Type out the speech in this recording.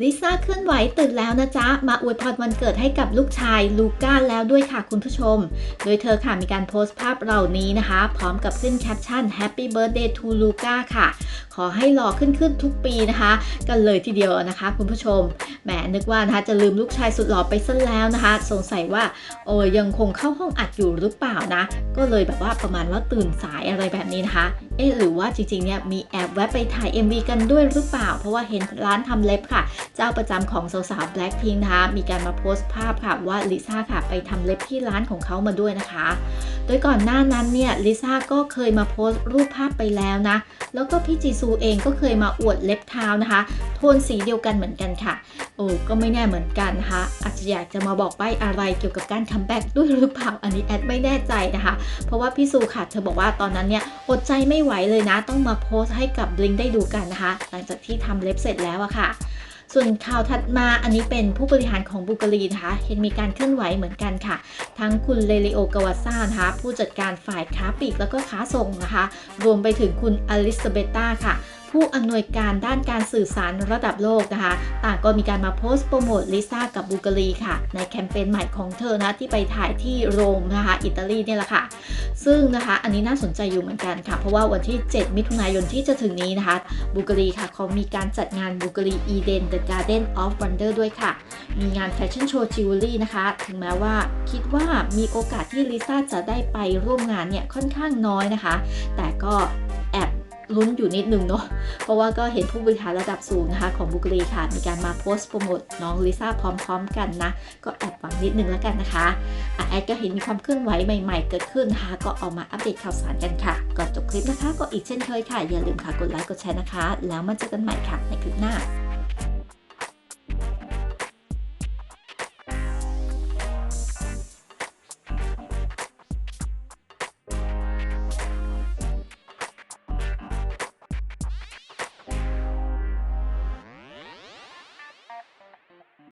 ลิซ่าเคลื่อนไหวตื่นแล้วนะจ๊ะ มาอวยพรวันเกิดให้กับลูกชายลูก้าแล้วด้วยค่ะคุณผู้ชม โดยเธอค่ะมีการโพสต์ภาพเหล่านี้นะคะ พร้อมกับขึ้นแคปชั่น Happy Birthday to Luca ค่ะ ขอให้หล่อขึ้นขึ้นทุกปีนะคะ กันเลยทีเดียวนะคะ คุณผู้ชม แหมนึกว่านะคะจะลืมลูกชายสุดหล่อไปซะแล้วนะคะ สงสัยว่าโอ้ยังคงเข้าห้องอัดอยู่หรือเปล่านะ ก็เลยแบบว่าประมาณว่าตื่นสายอะไรแบบนี้นะคะ เอ๊ะหรือว่าจริงๆเนี่ยมีแอบแวะไปถ่าย MV กันด้วยหรือเปล่า เพราะว่าเห็นร้านทำเล็บค่ะเจ้าประจำของสาวๆ Blackpink นะคะมีการมาโพสต์ภาพค่ะว่าลิซ่าค่ะไปทำเล็บที่ร้านของเขามาด้วยนะคะ โดยก่อนหน้านั้นเนี่ยลิซ่าก็เคยมาโพสต์รูปภาพไปแล้วนะ แล้วก็พี่จีซูเองก็เคยมาอวดเล็บเท้านะคะ โทนสีเดียวกันเหมือนกันค่ะ โอ้ก็ไม่แน่เหมือนกันนะคะอาจจะอยากจะมาบอกใบ้อะไรเกี่ยวกับการคัมแบ็กด้วยหรือเปล่าอันนี้แอดไม่แน่ใจนะคะ เพราะว่าพี่ซูค่ะเธอบอกว่าตอนนั้นเนี่ยอดใจไม่ไหวเลยนะ ต้องมาโพสต์ให้กับบลิงได้ดูกันนะคะ หลังจากที่ทำเล็บเสร็จแล้วอะค่ะ ส่วนข่าวถัดมาอันนี้เป็นผู้บริหารของบูการีนะคะเห็นมีการเคลื่อนไหวเหมือนกันค่ะ ทั้งคุณเลเลโอกาวาซ่านะคะผู้จัดการฝ่ายค้าปลีกแล้วก็ค้าส่งนะคะ รวมไปถึงคุณอลิซาเบตาค่ะ ผู้อำนวยการด้านการสื่อสารระดับโลกนะคะ ต่างก็มีการมาโพสต์โปรโมทลิซ่ากับบูการีค่ะ ในแคมเปญใหม่ของเธอนะที่ไปถ่ายที่โรมนะคะอิตาลีเนี่ยแหละค่ะ ซึ่งนะคะอันนี้น่าสนใจอยู่เหมือนกันค่ะ เพราะว่าวันที่ 7 มิถุนายนที่จะถึงนี้นะคะบูการีค่ะเขามีการจัดงานบูการีอีเดน The Garden of Wonder ด้วยค่ะ มีงานแฟชั่นโชว์จิวเวลรี่นะคะ ถึงแม้ว่าคิดว่ามีโอกาสที่ลิซ่าจะได้ไปร่วมงานเนี่ยค่อนข้างน้อยนะคะ แต่ก็ ลุ้นอยู่นิดนึงเนาะ เพราะว่าก็เห็นผู้บริหารระดับสูงนะคะ ของบุกรีค่ะ มีการมาโพสต์โปรโมทน้องลิซ่าพร้อมๆกันนะ ก็แอบหวังนิดนึงแล้วกันนะคะอะแอดก็เห็นมีความเคลื่อนไหวใหม่ ๆ เกิดขึ้นนะคะ ก็ออกมาอัปเดตข่าวสารกันค่ะ ก่อนจบคลิปนะคะ ก็อีกเช่นเคยค่ะ อย่าลืมค่ะ กดไลค์ กดแชร์นะคะ แล้วมาเจอกันใหม่ค่ะในคลิปหน้า